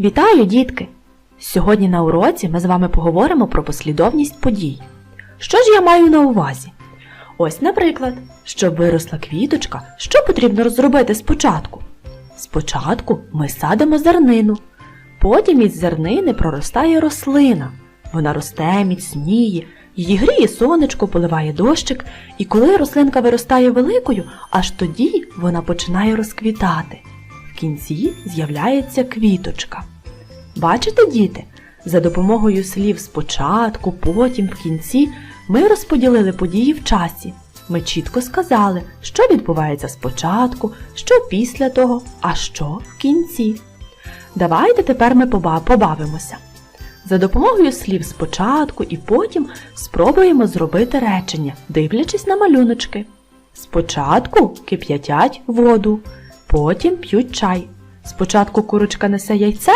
Вітаю, дітки! Сьогодні на уроці ми з вами поговоримо про послідовність подій. Що ж я маю на увазі? Ось, наприклад, щоб виросла квіточка, що потрібно зробити спочатку? Спочатку ми садимо зернину, потім із зернини проростає рослина. Вона росте, міцніє, її гріє сонечко, поливає дощик, і коли рослинка виростає великою, аж тоді вона починає розквітати. В кінці з'являється квіточка. Бачите, діти? За допомогою слів спочатку, потім, в кінці ми розподілили події в часі. Ми чітко сказали, що відбувається спочатку, що після того, а що в кінці. Давайте тепер ми побавимося. За допомогою слів спочатку і потім спробуємо зробити речення, дивлячись на малюночки. Спочатку кип'ятять воду, потім п'ють чай. Спочатку курочка несе яйце,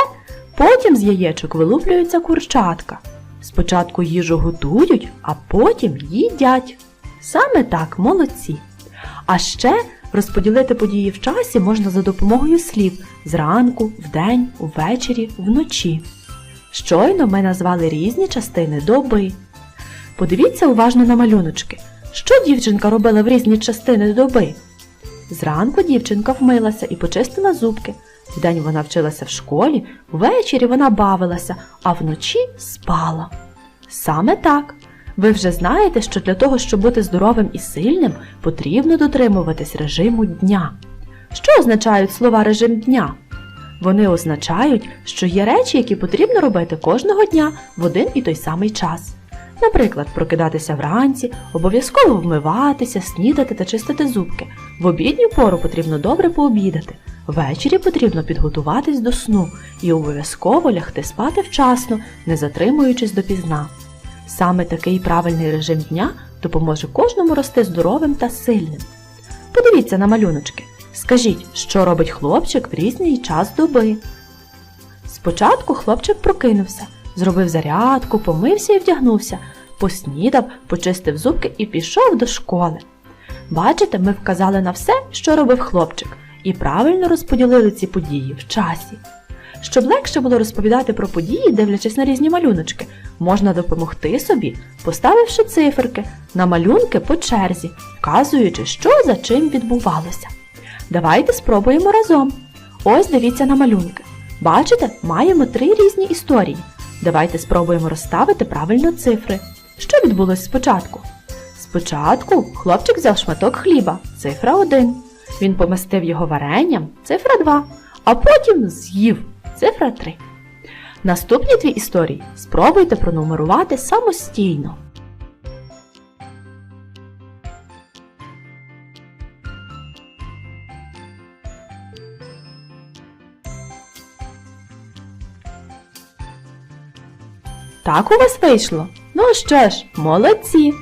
потім з яєчок вилуплюється курчатка. Спочатку їжу готують, а потім їдять. Саме так, молодці. А ще розподілити події в часі можна за допомогою слів зранку, вдень, увечері, вночі. Щойно ми назвали різні частини доби. Подивіться уважно на малюночки. Що дівчинка робила в різні частини доби? Зранку дівчинка вмилася і почистила зубки. Вдень вона вчилася в школі, ввечері вона бавилася, а вночі спала. Саме так. Ви вже знаєте, що для того, щоб бути здоровим і сильним, потрібно дотримуватись режиму дня. Що означають слова режим дня? Вони означають, що є речі, які потрібно робити кожного дня в один і той самий час. Наприклад, прокидатися вранці, обов'язково вмиватися, снідати та чистити зубки. В обідню пору потрібно добре пообідати. Ввечері потрібно підготуватись до сну і обов'язково лягти спати вчасно, не затримуючись допізна. Саме такий правильний режим дня допоможе кожному рости здоровим та сильним. Подивіться на малюночки. Скажіть, що робить хлопчик в різний час доби. Спочатку хлопчик прокинувся, зробив зарядку, помився і вдягнувся, поснідав, почистив зубки і пішов до школи. Бачите, ми вказали на все, що робив хлопчик, і правильно розподілили ці події в часі. Щоб легше було розповідати про події, дивлячись на різні малюночки, можна допомогти собі, поставивши циферки на малюнки по черзі, вказуючи, що за чим відбувалося. Давайте спробуємо разом. Ось дивіться на малюнки. Бачите, маємо три різні історії. Давайте спробуємо розставити правильно цифри. Що відбулось спочатку? Спочатку хлопчик взяв шматок хліба, цифра 1. Він помастив його варенням, цифра 2, а потім з'їв, цифра 3. Наступні дві історії спробуйте пронумерувати самостійно. Так у вас вийшло? Ну що ж, молодці.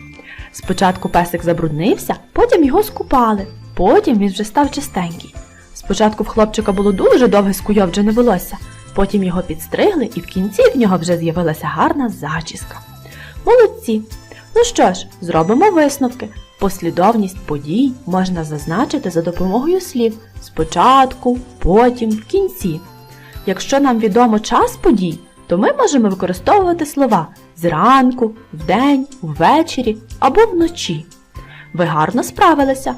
Спочатку песик забруднився, потім його скупали, потім він вже став чистенький. Спочатку в хлопчика було дуже довге скуйовджене волосся, потім його підстригли і в кінці в нього вже з'явилася гарна зачіска. Молодці! Ну що ж, зробимо висновки. Послідовність подій можна зазначити за допомогою слів спочатку, потім, в кінці. Якщо нам відомо час подій, то ми можемо використовувати слова зранку, вдень, ввечері або вночі. Ви гарно справилися.